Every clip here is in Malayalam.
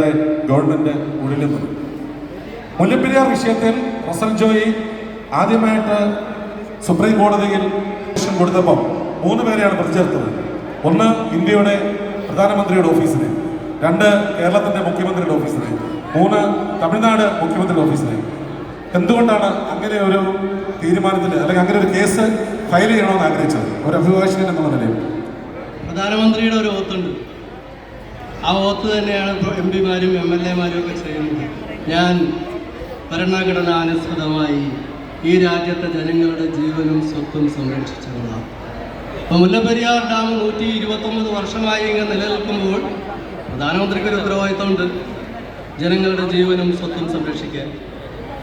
ഗവൺമെന്റ് ഉഴലുന്നത് മുല്ലപ്പെരിയാർ വിഷയത്തിൽ റസൽ ജോയി ആദ്യമായിട്ട് സുപ്രീം കോടതിയിൽ കൊടുത്തപ്പോൾ മൂന്ന് പേരെയാണ് പ്രതിചേർത്തത്. ഒന്ന് ഇന്ത്യയുടെ പ്രധാനമന്ത്രിയുടെ ഓഫീസിനെ രണ്ട് കേരളത്തിന്റെ മുഖ്യമന്ത്രിയുടെ ഓഫീസിനെ മൂന്ന് തമിഴ്നാട് മുഖ്യമന്ത്രിയുടെ ഓഫീസിനെ. എന്തുകൊണ്ടാണ് അങ്ങനെ ഒരു തീരുമാനത്തിൽ അല്ലെങ്കിൽ അങ്ങനെ ഒരു കേസ് ഫയൽ ചെയ്യണമെന്ന് ആഗ്രഹിച്ചത്? ഒരു അഭിഭാഷകൻ എന്നുള്ള നിലയിൽ. പ്രധാനമന്ത്രിയുടെ ഒരു ഓത്തുണ്ട്. ആ ഓത്ത് തന്നെയാണ് എം പിമാരും എം എൽ എമാരും ഒക്കെ ചെയ്യുന്നത്. ഞാൻ ഭരണഘടന അനുസൃതമായി ഈ രാജ്യത്തെ ജനങ്ങളുടെ ജീവനും സ്വത്തും സംരക്ഷിച്ചുകൊള്ളാം അപ്പോൾ മുല്ലപ്പെരിയാർ ഡാം നൂറ്റി ഇരുപത്തൊമ്പത് വർഷമായി ഇങ്ങനെ നിലനിൽക്കുമ്പോൾ പ്രധാനമന്ത്രിക്ക് ഒരു ഉത്തരവാദിത്തമുണ്ട്. ജനങ്ങളുടെ ജീവനും സ്വത്തും സംരക്ഷിക്കാൻ.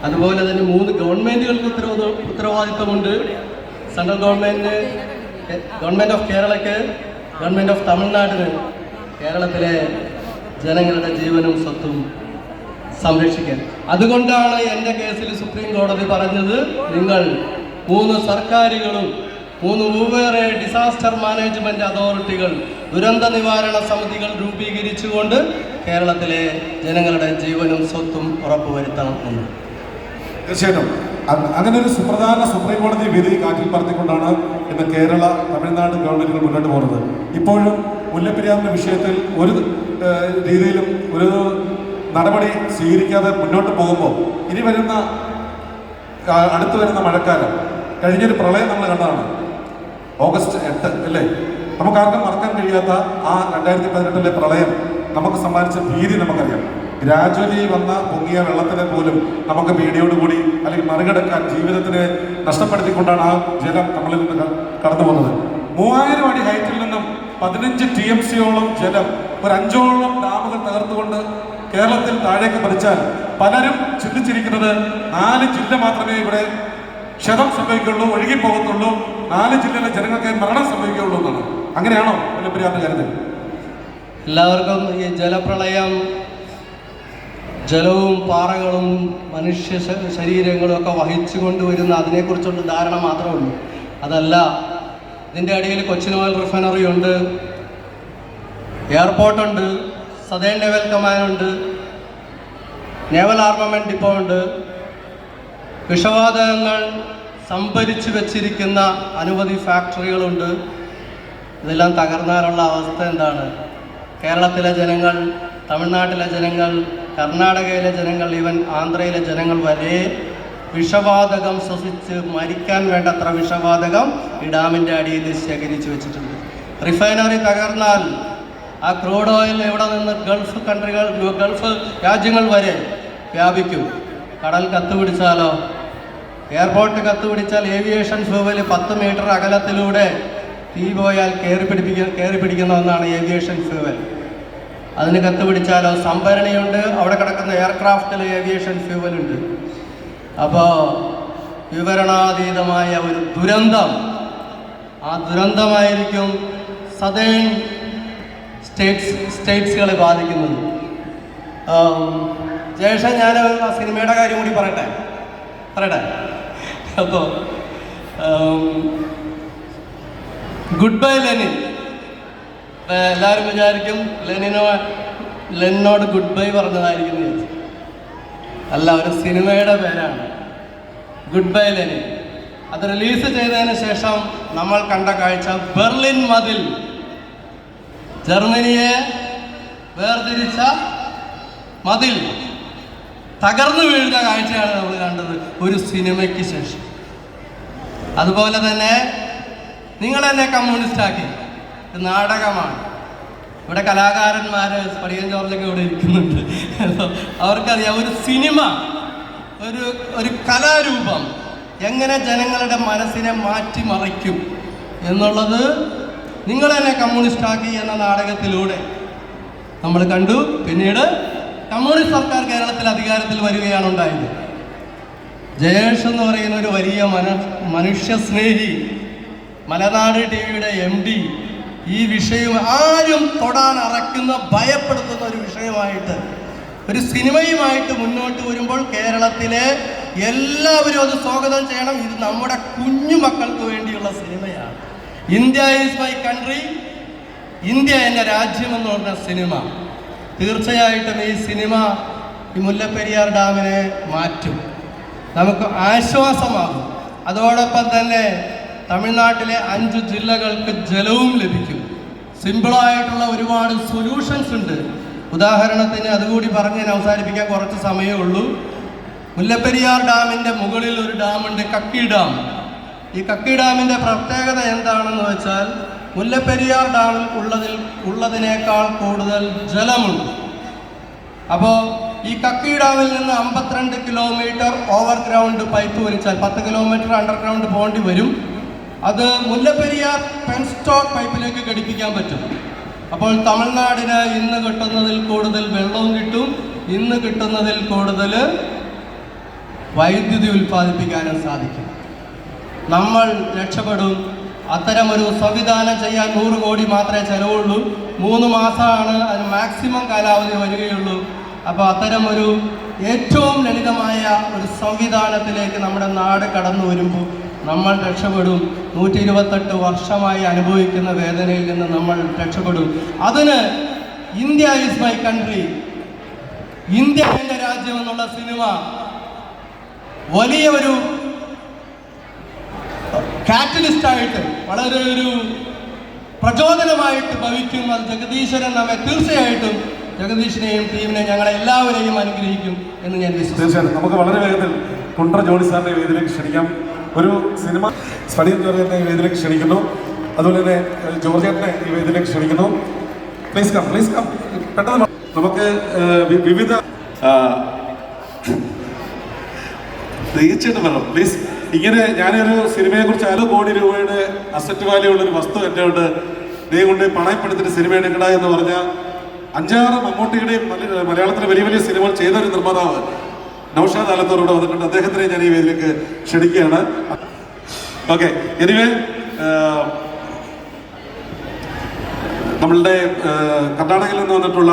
അതുപോലെ തന്നെ മൂന്ന് ഗവൺമെന്റുകൾക്ക് ഉത്തരവാദ ഉത്തരവാദിത്തമുണ്ട്. സെൻട്രൽ ഗവൺമെന്റ് ഗവൺമെന്റ് ഓഫ് കേരളയ്ക്ക് ഗവൺമെന്റ് ഓഫ് തമിഴ്നാടിന്. കേരളത്തിലെ ജനങ്ങളുടെ ജീവനും സ്വത്തും സംരക്ഷിക്കാൻ. അതുകൊണ്ടാണ് എന്റെ കേസിൽ സുപ്രീം കോടതി പറഞ്ഞത് നിങ്ങൾ മൂന്ന് സർക്കാരുകളും മൂന്ന് വെവ്വേറെ ഡിസാസ്റ്റർ മാനേജ്മെന്റ് അതോറിറ്റികൾ ദുരന്ത നിവാരണ സമിതികൾ രൂപീകരിച്ചുകൊണ്ട് കേരളത്തിലെ ജനങ്ങളുടെ ജീവനും സ്വത്തും ഉറപ്പുവരുത്തണം എന്ന്. തീർച്ചയായിട്ടും. അങ്ങനെ ഒരു സുപ്രധാന സുപ്രീം കോടതി വിധി കാറ്റിൽ പറത്തിക്കൊണ്ടാണ് ഇന്ന് കേരള തമിഴ്നാട് ഗവൺമെന്റുകൾ മുന്നോട്ട് പോകുന്നത്. ഇപ്പോഴും മുല്ലപ്പെരിയാറിന്റെ വിഷയത്തിൽ ഒരു രീതിയിലും ഒരു നടപടി സ്വീകരിക്കാതെ മുന്നോട്ട് പോകുമ്പോൾ ഇനി വരുന്ന അടുത്തു വരുന്ന മഴക്കാലം കഴിഞ്ഞൊരു പ്രളയം നമ്മൾ കണ്ടതാണ്. ഓഗസ്റ്റ് എട്ട് അല്ലേ? നമുക്ക് ആർക്കും മറക്കാൻ കഴിയാത്ത ആ രണ്ടായിരത്തി പതിനെട്ടിലെ പ്രളയം നമുക്ക് സമ്മാനിച്ച ഭീതി നമുക്കറിയാം. ഗ്രാജുവലി വന്ന പൊങ്ങിയ വെള്ളത്തിനെ പോലും നമുക്ക് പേടിയോടുകൂടി അല്ലെങ്കിൽ മറികടക്കാൻ ജീവിതത്തിനെ നഷ്ടപ്പെടുത്തിക്കൊണ്ടാണ് ആ ജലം നമ്മളിൽ നിന്ന് കടന്നു പോകുന്നത് മൂവായിരം അടി ഹൈറ്റിൽ നിന്നും പതിനഞ്ച് ടി എം സിയോളം ജലം ഒരു അഞ്ചോളം ഡാമുകൾ തകർത്തുകൊണ്ട് കേരളത്തിൽ താഴേക്ക് പതിച്ചാൽ പലരും ചിന്തിച്ചിരിക്കുന്നത് നാല് ജില്ല മാത്രമേ ഇവിടെ ക്ഷതം സംഭവിക്കുള്ളൂ ഒഴുകി പോകത്തുള്ളൂ നാല് ജില്ലയിലെ ജനങ്ങൾക്ക് മരണം സംഭവിക്കുകയുള്ളൂ എന്നാണ്. അങ്ങനെയാണോ മുല്ലപ്പെരിയാറിന്റെ കാര്യത്തിൽ എല്ലാവർക്കും ഈ ജലപ്രളയം ജലവും പാറകളും മനുഷ്യ ശരീരങ്ങളും ഒക്കെ വഹിച്ചു കൊണ്ടുവരുന്ന അതിനെക്കുറിച്ചുള്ള ധാരണ മാത്രമേ ഉള്ളൂ. അതല്ല ഇതിന്റെ അടിയിൽ കൊച്ചിൻ ഓയിൽ റിഫൈനറി ഉണ്ട്. എയർപോർട്ടുണ്ട് സദേൺ നേവൽ കമാൻഡ് ഉണ്ട്. നേവൽ ആർമമെന്റ് ഡിപ്പോ ഉണ്ട്. വിഷവാതകങ്ങൾ സംഭരിച്ചു വെച്ചിരിക്കുന്ന അനവധി ഫാക്ടറികളുണ്ട് ഇതെല്ലാം തകർന്നാലുള്ള അവസ്ഥ എന്താണ്? കേരളത്തിലെ ജനങ്ങൾ തമിഴ്നാട്ടിലെ ജനങ്ങൾ കർണാടകയിലെ ജനങ്ങൾ ഈവൻ ആന്ധ്രയിലെ ജനങ്ങൾ വരെ വിഷവാതകം ശ്വസിച്ച് മരിക്കാൻ വേണ്ടത്ര വിഷവാതകം ഈ ഡാമിന്റെ അടിയിൽ ശേഖരിച്ചു വെച്ചിട്ടുണ്ട്. റിഫൈനറി തകർന്നാൽ ആ ക്രൂഡ് ഓയിൽ ഇവിടെ നിന്ന് ഗൾഫ് കൺട്രികൾ ഗൾഫ് രാജ്യങ്ങൾ വരെ വ്യാപിക്കും. കടൽ കത്തുപിടിച്ചാലോ എയർപോർട്ട് കത്തുപിടിച്ചാൽ ഏവിയേഷൻ ഫ്യൂവൽ പത്ത് മീറ്റർ അകലത്തിലൂടെ തീ പോയാൽ കയറി പിടിപ്പിക്ക കയറി പിടിക്കുന്ന ഒന്നാണ് ഏവിയേഷൻ ഫ്യൂവൽ. അതിന് കത്തുപിടിച്ചാലോ സംഭരണിയുണ്ട്. അവിടെ കിടക്കുന്ന എയർക്രാഫ്റ്റിൽ ഏവിയേഷൻ ഫ്യൂവൽ ഉണ്ട് അപ്പോൾ വിവരണാതീതമായ ഒരു ദുരന്തം. ആ ദുരന്തമായിരിക്കും സദേൺ സ്റ്റേറ്റ്സ് സ്റ്റേറ്റ്സുകളെ ബാധിക്കുന്നത്. ജയേഷ ഞാൻ ആ സിനിമയുടെ കാര്യം കൂടി പറയട്ടെ? പറയട്ടെ? അപ്പോൾ ഗുഡ് ബൈ ലെനിൻ എല്ലാവരും വിചാരിക്കും ലെനിനോ ലെനിനോട് ഗുഡ് ബൈ പറഞ്ഞതായിരിക്കും അല്ല ഒരു സിനിമയുടെ പേരാണ്. ഗുഡ് ബൈ ലെനിൻ അത് റിലീസ് ചെയ്തതിന് ശേഷം നമ്മൾ കണ്ട കാഴ്ച ബെർലിൻ മതിൽ. ജർമ്മനിയെ വേർതിരിച്ച മതിൽ. തകർന്നു വീഴുന്ന കാഴ്ചയാണ് നമ്മൾ കണ്ടത് ഒരു സിനിമയ്ക്ക് ശേഷം. അതുപോലെ തന്നെ നിങ്ങൾ എന്നെ കമ്മ്യൂണിസ്റ്റ് ആക്കി. നാടകമാണ്. ഇവിടെ കലാകാരന്മാര് പടിയൻ ജോർജൊക്കെ ഇവിടെ ഇരിക്കുന്നുണ്ട്. അവർക്കറിയാം ഒരു സിനിമ ഒരു ഒരു കലാരൂപം എങ്ങനെ ജനങ്ങളുടെ മനസ്സിനെ മാറ്റിമറിക്കും എന്നുള്ളത് നിങ്ങൾ കമ്മ്യൂണിസ്റ്റ് ആക്കി എന്ന നാടകത്തിലൂടെ നമ്മൾ കണ്ടു. പിന്നീട് കമ്മ്യൂണിസ്റ്റ് സർക്കാർ കേരളത്തിൽ അധികാരത്തിൽ വരികയാണ് ഉണ്ടായത്. ജയേഷ് എന്ന് പറയുന്ന ഒരു വലിയ മന മനുഷ്യസ്നേഹി മലനാട് ടി വിയുടെ എം ഡി ഈ വിഷയം ആരും തൊടാൻ അറക്കുന്ന ഭയപ്പെടുത്തുന്ന ഒരു വിഷയമായിട്ട് ഒരു സിനിമയുമായിട്ട് മുന്നോട്ട് വരുമ്പോൾ കേരളത്തിലെ എല്ലാവരും അത് സ്വാഗതം ചെയ്യണം. ഇത് നമ്മുടെ കുഞ്ഞു മക്കൾക്ക് വേണ്ടിയുള്ള സിനിമയാണ്. India is my country. India എന്റെ രാജ്യം എന്ന് പറഞ്ഞ സിനിമ. തീർച്ചയായിട്ടും ഈ സിനിമ ഈ മുല്ലപ്പെരിയാർ ഡാമിനെ മാറ്റും. നമുക്ക് ആശ്വാസമാകും. അതോടൊപ്പം തന്നെ തമിഴ്നാട്ടിലെ അഞ്ച് ജില്ലകൾക്ക് ജലവും ലഭിക്കും. സിമ്പിളായിട്ടുള്ള ഒരുപാട് സൊല്യൂഷൻസ് ഉണ്ട്. ഉദാഹരണത്തിന് അതുകൂടി പറഞ്ഞ് ഞാൻ അവസാനിപ്പിക്കാൻ കുറച്ച് സമയമേ ഉള്ളൂ. മുല്ലപ്പെരിയാർ ഡാമിന്റെ മുകളിൽ ഒരു ഡാമുണ്ട് കക്കി ഡാം. ഈ കക്കി ഡാമിന്റെ പ്രത്യേകത എന്താണെന്ന് വെച്ചാൽ മുല്ലപ്പെരിയാർ ഡാമിൽ ഉള്ളതിൽ ഉള്ളതിനേക്കാൾ കൂടുതൽ ജലമുണ്ട്. അപ്പോൾ ഈ കക്കി ഡാമിൽ നിന്ന് അമ്പത്തിരണ്ട് കിലോമീറ്റർ ഓവർഗ്രൗണ്ട് പൈപ്പ് വലിച്ചാൽ പത്ത് കിലോമീറ്റർ അണ്ടർഗ്രൗണ്ട് പോകേണ്ടി വരും. അത് മുല്ലപ്പെരിയാർ പെൻസ്റ്റോക്ക് പൈപ്പിലേക്ക് ഘടിപ്പിക്കാൻ പറ്റും. അപ്പോൾ തമിഴ്നാടിന് ഇന്ന് കിട്ടുന്നതിൽ കൂടുതൽ വെള്ളവും കിട്ടും. ഇന്ന് കിട്ടുന്നതിൽ കൂടുതൽ വൈദ്യുതി ഉൽപ്പാദിപ്പിക്കാനും സാധിക്കും. നമ്മൾ രക്ഷപ്പെടും. അത്തരമൊരു സംവിധാനം ചെയ്യാൻ നൂറ് കോടി മാത്രമേ ചിലവുള്ളൂ. മൂന്ന് മാസമാണ് അതിന് മാക്സിമം കാലാവധി വരികയുള്ളൂ. അപ്പോൾ അത്തരമൊരു ഏറ്റവും ലളിതമായ ഒരു സംവിധാനത്തിലേക്ക് നമ്മുടെ നാട് കടന്നു വരുമ്പോൾ നമ്മൾ രക്ഷപ്പെടും. നൂറ്റി ഇരുപത്തെട്ട് വർഷമായി അനുഭവിക്കുന്ന വേദനയിൽ നിന്ന് നമ്മൾ രക്ഷപ്പെടും. അതിന് India is my country India എന്റെ രാജ്യം എന്നുള്ള സിനിമ വലിയ ഒരു കാറ്റലിസ്റ്റായിട്ട് വളരെ ഒരു പ്രചോദനമായിട്ട് ഭവിക്കും അത് ജഗദീശ്വരൻ നമ്മെ തീർച്ചയായിട്ടും ജഗദീഷിനെയും ടീമിനെ ഞങ്ങളെ എല്ലാവരെയും അനുഗ്രഹിക്കും എന്ന് ഞാൻ വിശ്വസിക്കുന്നു. തീർച്ചയായിട്ടും. നമുക്ക് വളരെ വേഗത്തിൽ കുണ്ട്ര ജോണി സാറിനെ വേദിയിലേക്ക് ക്ഷണിക്കാം. ഒരു സിനിമ സ്പടിയം ജോർജേട്ടനെ ഈ വേദിയിലേക്ക് ക്ഷണിക്കുന്നു. അതുപോലെ തന്നെ ജോർജേട്ടനെ ഈ വേദിയിലേക്ക് ക്ഷണിക്കുന്നു. പ്ലീസ് കം പ്ലീസ് കം പെട്ടെന്ന് നമുക്ക് വിവിധ തീർച്ചയായിട്ടും വരണം. പ്ലീസ് ഇങ്ങനെ ഞാനൊരു സിനിമയെ കുറിച്ച് അര കോടി രൂപയുടെ അസറ്റ് വാല്യൂ ഉള്ള ഒരു വസ്തു എന്റെ ഉണ്ട് നീ കൊണ്ട് പണയപ്പെടുത്തിട്ട് സിനിമ എടുക്കണ എന്ന് പറഞ്ഞ അഞ്ചാറ് മമ്മൂട്ടിയുടെയും മലയാളത്തിലെ വലിയ വലിയ സിനിമകൾ ചെയ്ത ഒരു നിർമ്മാതാവ് നൌഷാദ് ഇവിടെ വന്നിട്ടുണ്ട്. അദ്ദേഹത്തിനെ ഞാൻ ഈ വേദിയിലേക്ക് ക്ഷണിക്കുകയാണ്. ഓക്കെ എനിവേ നമ്മളുടെ കർണാടകയിൽ നിന്ന് വന്നിട്ടുള്ള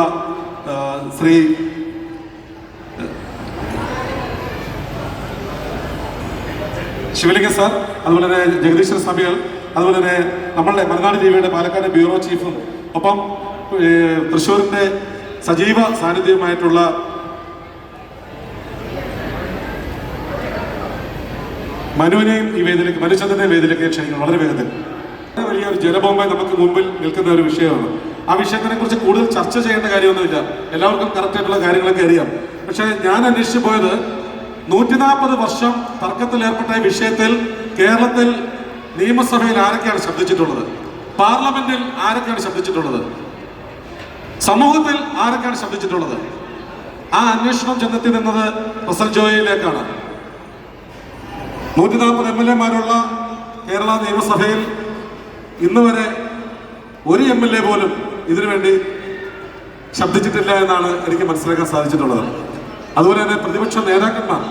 ശ്രീ ശിവലിംഗ സാർ അതുപോലെ തന്നെ ജഗദീശ്വര സ്വാമികൾ അതുപോലെ തന്നെ നമ്മളുടെ മലനാട് ടിവിയുടെ പാലക്കാട് ബ്യൂറോ ചീഫും ഒപ്പം തൃശ്ശൂരിന്റെ സജീവ സാന്നിധ്യവുമായിട്ടുള്ള മനുവിനെയും ഈ വേദിയിലേക്ക് മനുചന്ദ്രനെ വേദിയിലേക്ക് ക്ഷണിക്കണം വളരെ വേഗത്തിൽ. വളരെ വലിയ ഒരു ജലബോംബ നമുക്ക് മുമ്പിൽ നിൽക്കുന്ന ഒരു വിഷയമാണ്. ആ വിഷയത്തിനെ കുറിച്ച് കൂടുതൽ ചർച്ച ചെയ്യേണ്ട കാര്യമൊന്നുമില്ല. എല്ലാവർക്കും കറക്റ്റ് ആയിട്ടുള്ള കാര്യങ്ങളൊക്കെ അറിയാം. പക്ഷേ ഞാൻ അന്വേഷിച്ചു പോയത് നൂറ്റി നാൽപ്പത് വർഷം ഈ വിഷയത്തിൽ കേരളത്തിൽ നിയമസഭയിൽ ആരൊക്കെയാണ് ശബ്ദിച്ചിട്ടുള്ളത്? പാർലമെന്റിൽ ആരൊക്കെയാണ് ശബ്ദിച്ചിട്ടുള്ളത്? സമൂഹത്തിൽ ആരൊക്കെയാണ് ശബ്ദിച്ചിട്ടുള്ളത്? ആ അന്വേഷണം ചെന്നെത്തി നിന്നത് റസൽ ജോയിയിലേക്കാണ്. നൂറ്റി നാൽപ്പത് എം എൽ എമാരുള്ള കേരള നിയമസഭയിൽ ഇന്ന് വരെ ഒരു എം എൽ എ പോലും ഇതിനുവേണ്ടി ശബ്ദിച്ചിട്ടില്ല എന്നാണ് എനിക്ക് മനസ്സിലാക്കാൻ സാധിച്ചിട്ടുള്ളത്. അതുപോലെ തന്നെ പ്രതിപക്ഷ നേതാക്കന്മാർ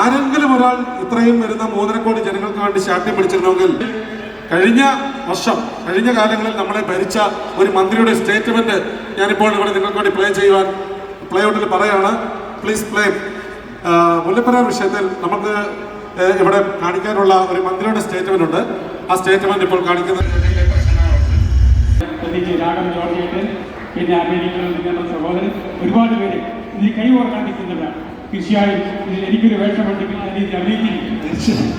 ആരെങ്കിലും ഒരാൾ ഇത്രയും വരുന്ന മൂന്നര കോടി ജനങ്ങൾക്ക് വേണ്ടി ശാഠ്യം പിടിച്ചിരുന്നെങ്കിൽ കഴിഞ്ഞ വർഷം കഴിഞ്ഞ കാലങ്ങളിൽ നമ്മളെ ഭരിച്ച ഒരു മന്ത്രിയുടെ സ്റ്റേറ്റ്മെന്റ് ഞാനിപ്പോൾ ഇവിടെ നിങ്ങൾക്ക് വേണ്ടി പ്ലേ ചെയ്യുവാൻ പ്ലേ ഔട്ടിൽ പറയാണ് പ്ലീസ് പ്ലേ മുല്ലപ്പെരിയാർ വിഷയത്തിൽ നമുക്ക് ഇവിടെ കാണിക്കാനുള്ള ഒരു മന്ത്രിയുടെ സ്റ്റേറ്റ്മെന്റ് ഉണ്ട്. ആ സ്റ്റേറ്റ്മെന്റ് ഇപ്പോൾ കാണിക്കുന്നത് പിന്നെ അമേരിക്കയിൽ നിൽക്കുന്ന സഹോദരൻ ഒരുപാട് പേര് ഇതിൽ കൈകോർക്കാൻ നിൽക്കുന്നവരാണ് തീർച്ചയായും ഇതിൽ എനിക്കൊരു വേഷമുണ്ട് ഞാൻ ഇത് അറിയിച്ചിരിക്കും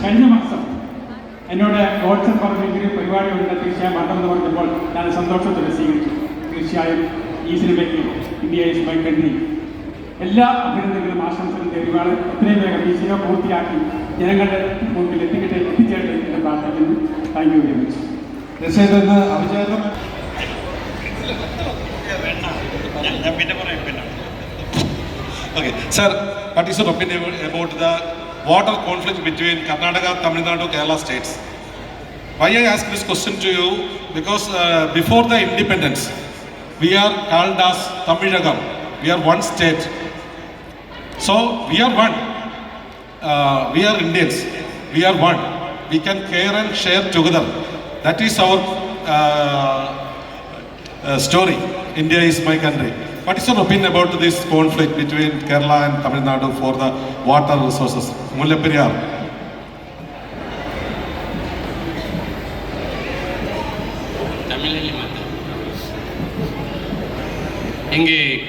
കഴിഞ്ഞ മാസം എന്നോട് വാട്സപ്പ് പറഞ്ഞെങ്കിലും പരിപാടി ഉണ്ട്. തീർച്ചയായും വരണമെന്ന് പറഞ്ഞപ്പോൾ ഞാൻ സന്തോഷത്തോടെ സ്വീകരിച്ചു. തീർച്ചയായും ഈ സിനിമയ്ക്ക് ഇന്ത്യ ഈസ് മൈ കൺട്രി എല്ലാ അഭിനന്ദനങ്ങളും ആശംസകളും തരുവാണ് എത്രയും വേഗം ഈ സിനിമ പൂർത്തിയാക്കി ജനങ്ങളുടെ മുമ്പിൽ എത്തിക്കട്ടെ എത്തിച്ചേരട്ടെ എന്ന് പ്രാർത്ഥിക്കുന്നു താങ്ക് യു വെരി മച്ച് തീർച്ചയായിട്ടും അഭിചേതം Okay, sir, what is your opinion about the water conflict between Karnataka, Tamil Nadu, Kerala states? Why I ask this question to you? Because uh, before the independence, we are called as Tamilagam. We are one state. So we are one. Uh, we are Indians. We are one. We can care and share together. That is our uh, uh, story. India is my country. What is your opinion about this conflict between Kerala and Tamil Nadu for the water resources? Mullaperiyar. இங்கே கூடி